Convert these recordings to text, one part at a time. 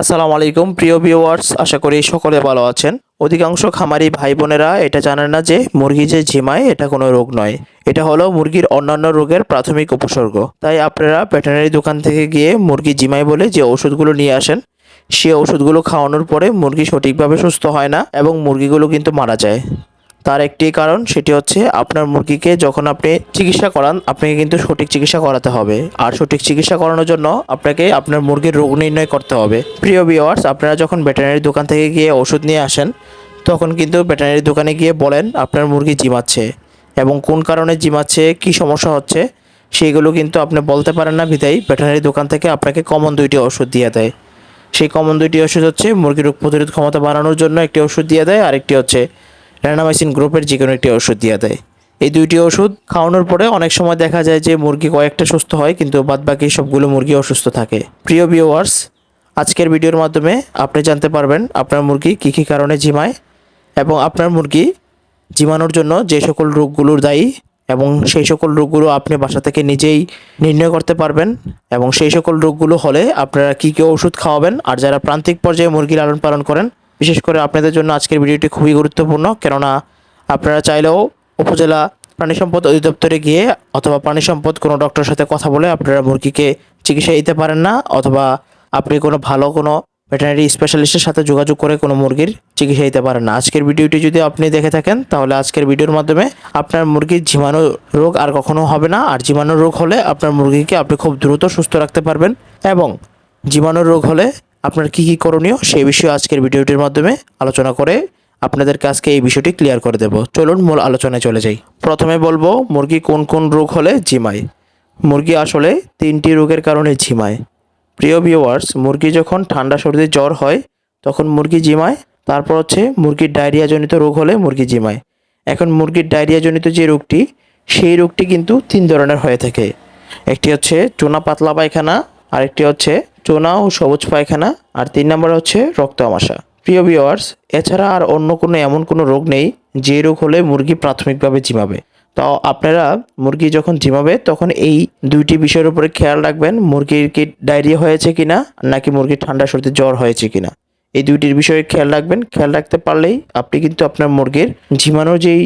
আসসালামু আলাইকুম, প্রিয় ভিউয়ার্স আশা করি সকলে ভালো আছেন। অধিকাংশ খামারি ভাই বোনেরা এটা জানেন না যে মুরগি যে ঝিমায়, এটা কোনো রোগ নয়। এটা হলো মুরগির অন্যান্য রোগের প্রাথমিক উপসর্গ। তাই আপনারা ভেটেরিনারি দোকান থেকে গিয়ে মুরগি জিমাই বলে যে ওষুধগুলো নিয়ে আসেন সেই ওষুধগুলো খাওয়ানোর পরে মুরগি সঠিকভাবে সুস্থ হয় না এবং মুরগিগুলো কিন্তু মারা যায়। তার একটি কারণ সেটি হচ্ছে আপনার মুরগিকে যখন আপনি চিকিৎসা করান, আপনাকে কিন্তু সঠিক চিকিৎসা করাতে হবে। আর সঠিক চিকিৎসা করানোর জন্য আপনাকে আপনার মুরগির রোগ নির্ণয় করতে হবে। প্রিয় ভিওয়ার্স আপনারা যখন ভেটেরিনারি দোকান থেকে গিয়ে ওষুধ নিয়ে আসেন, তখন কিন্তু ভেটেরিনারি দোকানে গিয়ে বলেন আপনার মুরগি জিমাচ্ছে এবং কোন কারণে জিমাচ্ছে, কী সমস্যা হচ্ছে সেইগুলো কিন্তু আপনি বলতে পারেন না বিধায় ভেটেরিনারি দোকান থেকে আপনাকে কমন দুইটি ওষুধ দিয়ে দেয়। সেই কমন দুইটি ওষুধ হচ্ছে মুরগির রোগ প্রতিরোধ ক্ষমতা বাড়ানোর জন্য একটি ওষুধ দিয়ে দেয়, আরেকটি হচ্ছে র্যানামাইসিন গ্রুপের যে কোনো একটি ওষুধ দিয়ে দেয়। এই দুইটি ওষুধ খাওয়ানোর পরে অনেক সময় দেখা যায় যে মুরগি কয়েকটা সুস্থ হয়, কিন্তু বাদবাকি সবগুলো মুরগি অসুস্থ থাকে। প্রিয় ভিউয়ার্স আজকের ভিডিওর মাধ্যমে আপনি জানতে পারবেন আপনার মুরগি কী কী কারণে জিমায় এবং আপনার মুরগি জিমানোর জন্য যে সকল রোগগুলোর দায়ী এবং সেই সকল রোগগুলো আপনি বাসা থেকে নিজেই নির্ণয় করতে পারবেন এবং সেই সকল রোগগুলো হলে আপনারা কী কী ওষুধ খাওয়াবেন আর যারা প্রান্তিক পর্যায়ে মুরগি লালন পালন করেন বিশেষ করে আপনাদের জন্য আজকের ভিডিওটি খুবই গুরুত্বপূর্ণ, কেননা আপনারা চাইলেও উপজেলা প্রাণী সম্পদ অধিদপ্তরে গিয়ে অথবা প্রাণী সম্পদ কোনো ডক্টরের সাথে কথা বলে আপনারা মুরগিকে চিকিৎসা দিতে পারেন না, অথবা আপনি কোনো ভালো কোনো ভেটেরিনারি স্পেশালিস্টের সাথে যোগাযোগ করে কোনো মুরগির চিকিৎসা দিতে পারেন না। আজকের ভিডিওটি যদি আপনি দেখে থাকেন, তাহলে আজকের ভিডিওর মাধ্যমে আপনার মুরগির ঝিমানো রোগ আর কখনো হবে না, আর জীবাণু রোগ হলে আপনার মুরগিকে আপনি খুব দ্রুত সুস্থ রাখতে পারবেন এবং জীবাণু রোগ হলে আপনার কী কী করণীয় সেই বিষয়ে আজকের ভিডিওটির মাধ্যমে আলোচনা করে আপনাদের কাছকে এই বিষয়টি ক্লিয়ার করে দেব। চলুন মূল আলোচনায় চলে যাই। প্রথমে বলব, মুরগি কোন কোন রোগ হলে ঝিমায়? মুরগি আসলে তিনটি রোগের কারণে ঝিমায়। প্রিয় ভিউয়ার্স মুরগি যখন ঠান্ডা সর্দি জ্বর হয়, তখন মুরগি জিমায় তারপর হচ্ছে মুরগির ডায়রিয়াজনিত রোগ হলে মুরগি জিমায় এখন মুরগির ডায়রিয়াজনিত যে রোগটি, সেই রোগটি কিন্তু তিন ধরনের হয়ে থাকে। একটি হচ্ছে চুনা পাতলা পায়খানা, আরেকটি হচ্ছে চোনা ও সবুজ পায়খানা, আর তিন নম্বর হচ্ছে রক্ত আমাশা। প্রিয় ভিউয়ার্স, এছাড়া আর অন্য কোনো এমন কোনো রোগ নেই, যে রোগ হলে মুরগি প্রাথমিকভাবে জিমাবে। তো আপনারা মুরগি যখন জিমাবে, তখন এই দুইটি বিষয়ের উপরে খেয়াল রাখবেন, মুরগির কি ডায়রিয়া হয়েছে কিনা, নাকি মুরগির ঠান্ডা সর্দি জ্বর হয়েছে কিনা। এই দুইটির বিষয়ে খেয়াল রাখবেন। খেয়াল রাখতে পারলেই আপনি কিন্তু আপনার মুরগির ঝিমানোর যেই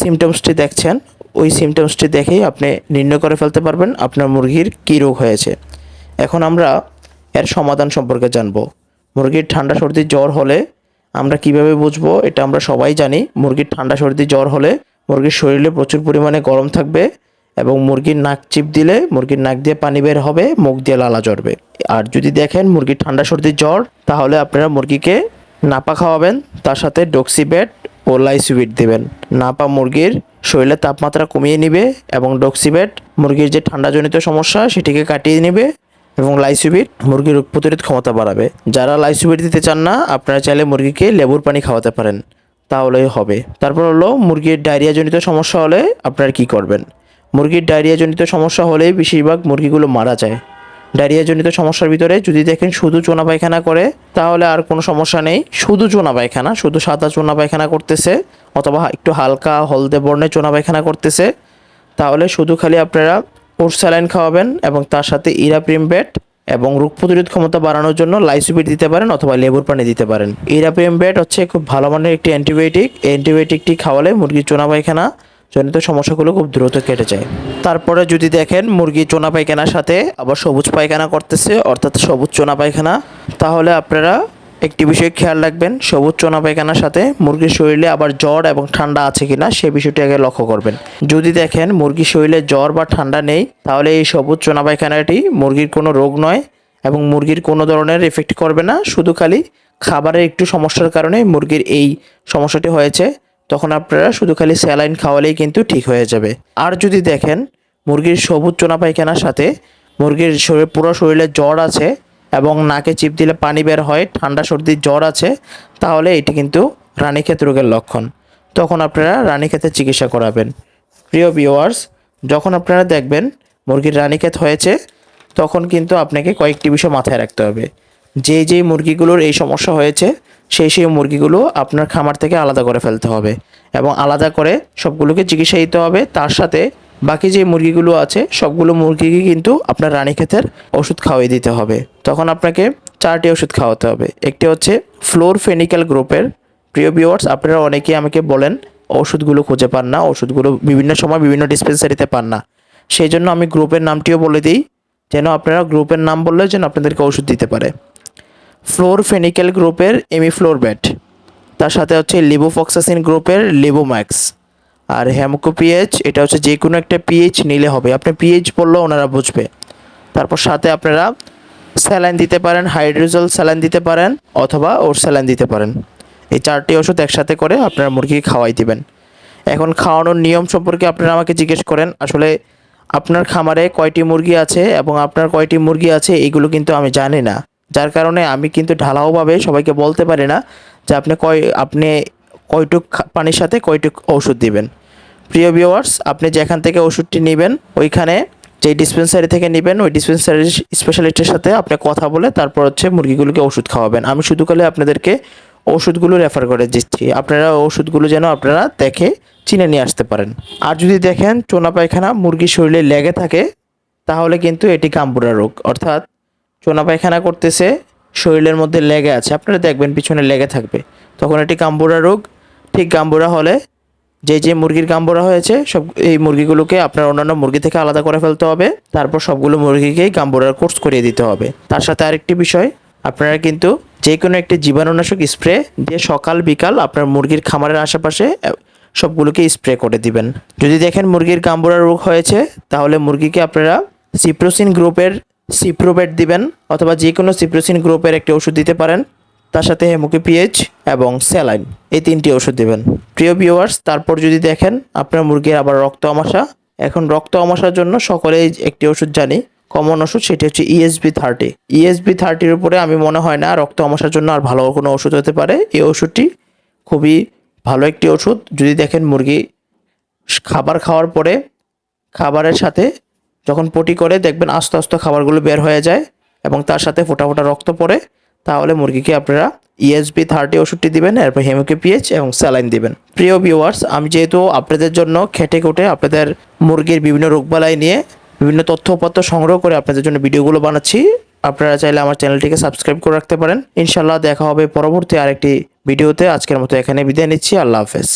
সিমটমসটি দেখছেন, ওই সিমটমসটি দেখেই আপনি নির্ণয় করে ফেলতে পারবেন আপনার মুরগির কী রোগ হয়েছে। এখন আমরা এর সমাধান সম্পর্কে জানব। মুরগির ঠান্ডা সর্দি জ্বর হলে আমরা কীভাবে বুঝব? এটা আমরা সবাই জানি। মুরগির ঠান্ডা সর্দি জ্বর হলে মুরগির শরীরে প্রচুর পরিমাণে গরম থাকবে এবং মুরগির নাক চিপ দিলে মুরগির নাক দিয়ে পানি বের হবে, মুখ দিয়ে লালা জ্বরবে। আর যদি দেখেন মুরগির ঠান্ডা সর্দি জ্বর, তাহলে আপনারা মুরগিকে নাপা খাওয়াবেন, তার সাথে ডক্সিবেট ও লাইসুবিট দেবেন। নাপা মুরগির শরীরের তাপমাত্রা কমিয়ে নিবে এবং ডক্সিবেট মুরগির যে ঠান্ডাজনিত সমস্যা, সেটিকে কাটিয়ে নেবে। এবং লাইসুবিট মুরগির রোগ প্রতিরোধ ক্ষমতা বাড়াবে। যারা লাইসুবিট দিতে চান না, আপনারা চাইলে মুরগিকে লেবুর পানি খাওয়াতে পারেন। তাহলেই হবে। তারপর হলো, মুরগির ডায়রিয়াজনিত সমস্যা হলে আপনারা কি করবেন? মুরগির ডায়রিয়াজনিত সমস্যা হলেই বেশিরভাগ মুরগিগুলো মারা যায়। ডায়রিয়াজনিত সমস্যার ভিতরে যদি দেখেন শুধু চোনা পায়খানা করে, তাহলে আর কোনো সমস্যা নেই। শুধু চোনা পায়খানা, শুধু সাদা চোনা পায়খানা করতেছে, অথবা একটু হালকা হলদে বর্ণের চোনা পায়খানা করতেছে, তাহলে শুধু খালি আপনারা ওর স্যালাইন খাওয়াবেন এবং তার সাথে ইরাপ্রিম ইরাপ্রিমবেট এবং রোগ প্রতিরোধ ক্ষমতা বাড়ানোর জন্য লাইসোবিট দিতে পারেন অথবা লেবুর পানি দিতে পারেন। ইরাপ্রিম ইরাপ্রিমবেট হচ্ছে খুব ভালো মানের একটি অ্যান্টিবায়োটিক। অ্যান্টিবায়োটিকটি খাওয়ালে মুরগির চোনা পায়খানা জনিত সমস্যাগুলো খুব দ্রুত কেটে যায়। তারপরে যদি দেখেন মুরগি চোনা পায়খানার সাথে আবার সবুজ পায়খানা করতেছে, অর্থাৎ সবুজ চোনা পায়খানা, তাহলে আপনারা একটি বিষয় খেয়াল রাখবেন, সবুজ চোনা পায়খানার সাথে মুরগির শরীরে আবার জ্বর এবং ঠান্ডা আছে কিনা সে বিষয়টি আগে লক্ষ্য করবেন। যদি দেখেন মুরগির শরীরে জ্বর বা ঠান্ডা নেই, তাহলে এই সবুজ চোনা পায়খানাটি মুরগির কোনো রোগ নয় এবং মুরগির কোনো ধরনের এফেক্ট করবে না, শুধু খালি খাবারের একটু সমস্যার কারণে মুরগির এই সমস্যাটি হয়েছে, তখন আপনারা শুধু খালি স্যালাইন খাওয়ালেই কিন্তু ঠিক হয়ে যাবে। আর যদি দেখেন মুরগির সবুজ চোনা পায়খানার সাথে মুরগির শরীর পুরো শরীরে জ্বর আছে এবং নাকে চিপ দিলে পানি বের হয়, ঠান্ডা সর্দির জ্বর আছে, তাহলে এটি কিন্তু রানীক্ষেত রোগের লক্ষণ। তখন আপনারা রানীক্ষেতের চিকিৎসা করাবেন। প্রিয় ভিওয়ার্স যখন আপনারা দেখবেন মুরগির রানীক্ষেত হয়েছে, তখন কিন্তু আপনাকে কয়েকটি বিষয় মাথায় রাখতে হবে। যে যেই মুরগিগুলোর এই সমস্যা হয়েছে, সেই সেই মুরগিগুলো আপনার খামার থেকে আলাদা করে ফেলতে হবে এবং আলাদা করে সবগুলোকে চিকিৎসা দিতে হবে। তার সাথে বাকি যে মুরগিগুলো আছে, সবগুলো মুরগিকে কিন্তু আপনার রানীক্ষেতের ওষুধ খাওয়াই দিতে হবে। তখন আপনাকে চারটি ওষুধ খাওয়াতে হবে। একটি হচ্ছে ফ্লোর ফেনিক্যাল গ্রুপের। প্রিয় ভিউয়ার্স, আপনারা অনেকেই আমাকে বলেন, ওষুধগুলো খুঁজে পান না, ওষুধগুলো বিভিন্ন সময় বিভিন্ন ডিসপেন্সারিতে পান না। সেই জন্য আমি গ্রুপের নামটিও বলে দিই, যেন আপনারা গ্রুপের নাম বললে যেন আপনাদেরকে ওষুধ দিতে পারে। ফ্লোর ফেনিক্যাল গ্রুপের এমিফ্লোর ব্যাট তার সাথে হচ্ছে লিবোফক্সাসিন গ্রুপের লিবোম্যাক্স। আর হ্যামকো পিএইচ, এটা হচ্ছে যে কোনো একটা পিএইচ নিলে হবে। আপনি পিএইচ বললেও ওনারা বুঝবে। তারপর সাথে আপনারা স্যালাইন দিতে পারেন, হাইড্রোজল স্যালাইন দিতে পারেন, অথবা ওর স্যালাইন দিতে পারেন। এই চারটি ওষুধ একসাথে করে আপনারা মুরগিকে খাওয়াই দিবেন। এখন খাওয়ানোর নিয়ম সম্পর্কে আপনারা আমাকে জিজ্ঞেস করেন, আসলে আপনার খামারে কয়টি মুরগি আছে এবং আপনার কয়টি মুরগি আছে এইগুলো কিন্তু আমি জানি না। যার কারণে আমি কিন্তু ঢালাওভাবে সবাইকে বলতে পারি না যে আপনি কয়, আপনি কয়টুক পানির সাথে কয়টুক ওষুধ দিবেন। প্রিয় ভিউয়ার্স আপনি যেখান থেকে ওষুধটি নেবেন, ওইখানে যে ডিসপেন্সারি থেকে নেবেন, ওই ডিসপেন্সারি স্পেশালিস্টের সাথে আপনি কথা বলে তারপর হচ্ছে মুরগিগুলোকে ওষুধ খাওয়াবেন। আমি শুধু কালে আপনাদেরকে ওষুধগুলো রেফার করে দিচ্ছি। আপনারা ওষুধগুলো যেন আপনারা দেখে, চিনে নিয়ে আসতে পারেন। আর যদি দেখেন চোনা পায়খানা মুরগির শরীরে লেগে থাকে, তাহলে কিন্তু এটি কাম্বুরা রোগ। অর্থাৎ চোনা পায়খানা করতেছে, শরীরের মধ্যে লেগে আছে, আপনারা দেখবেন পিছনে লেগে থাকবে। তখন এটি কাম্বুরা রোগ ঠিক গাম্বুরা হলে যে যে মুরগির গাম্বুরা হয়েছে, সব এই মুরগিগুলোকে আপনার অন্যান্য মুরগি থেকে আলাদা করে ফেলতে হবে। তারপর সবগুলো মুরগিকেই গাম্বুরার কোর্স করিয়ে দিতে হবে। তার সাথে আরেকটি বিষয়, আপনারা কিন্তু যে কোনো একটি জীবাণুনাশক স্প্রে দিয়ে সকাল, বিকাল আপনার মুরগির খামারের আশেপাশে সবগুলোকে স্প্রে করে দিবেন। যদি দেখেন মুরগির গাম্বুরা রোগ হয়েছে, তাহলে মুরগিকে আপনারা সিপ্রোসিন গ্রুপের সিপ্রোবেট দিবেন, অথবা যে কোনো সিপ্রোসিন গ্রুপের একটি ওষুধ দিতে পারেন। তার সাথে হেমুকি পিএইচ এবং স্যালাইন, এই তিনটি ওষুধ দেবেন। প্রিয় ভিউয়ার্স তারপর যদি দেখেন, আপনার মুরগির আবার রক্ত আমাশা। এখন রক্ত আমাশার জন্য সকলেই একটি ওষুধ জানি। কমন ওষুধ সেটি হচ্ছে ইএসবি থার্টি ইএসবি থার্টির উপরে আমি মনে হয় না রক্ত আমাশার জন্য আর ভালো কোনো ওষুধ হতে পারে। এই ওষুধটি খুবই ভালো একটি ওষুধ। যদি দেখেন মুরগি খাবার খাওয়ার পরে খাবারের সাথে যখন পটি করে, দেখবেন আস্তে আস্তে খাবারগুলো বের হয়ে যায় এবং তার সাথে ফোটা ফোটা রক্ত পড়ে। তাহলে মুরগিকে আপনারা E ইএসবি থার্টি ওষুধটি দিবেন, এরপর হেমোকে পিএইচ এবং স্যালাইন দিবেন। প্রিয় ভিউয়ার্স আমি যেহেতু আপনাদের জন্য খেটে কোটে আপনাদের মুরগির বিভিন্ন রোগবালাই নিয়ে বিভিন্ন তথ্যপত্র সংগ্রহ করে আপনাদের জন্য ভিডিওগুলো বানাচ্ছি, আপনারা চাইলে আমার চ্যানেলটিকে সাবস্ক্রাইব করে রাখতে পারেন। ইনশাল্লাহ দেখা হবে পরবর্তী আরেকটি ভিডিওতে। আজকের মতো এখানে বিদায় নিচ্ছি। আল্লাহ হাফেজ।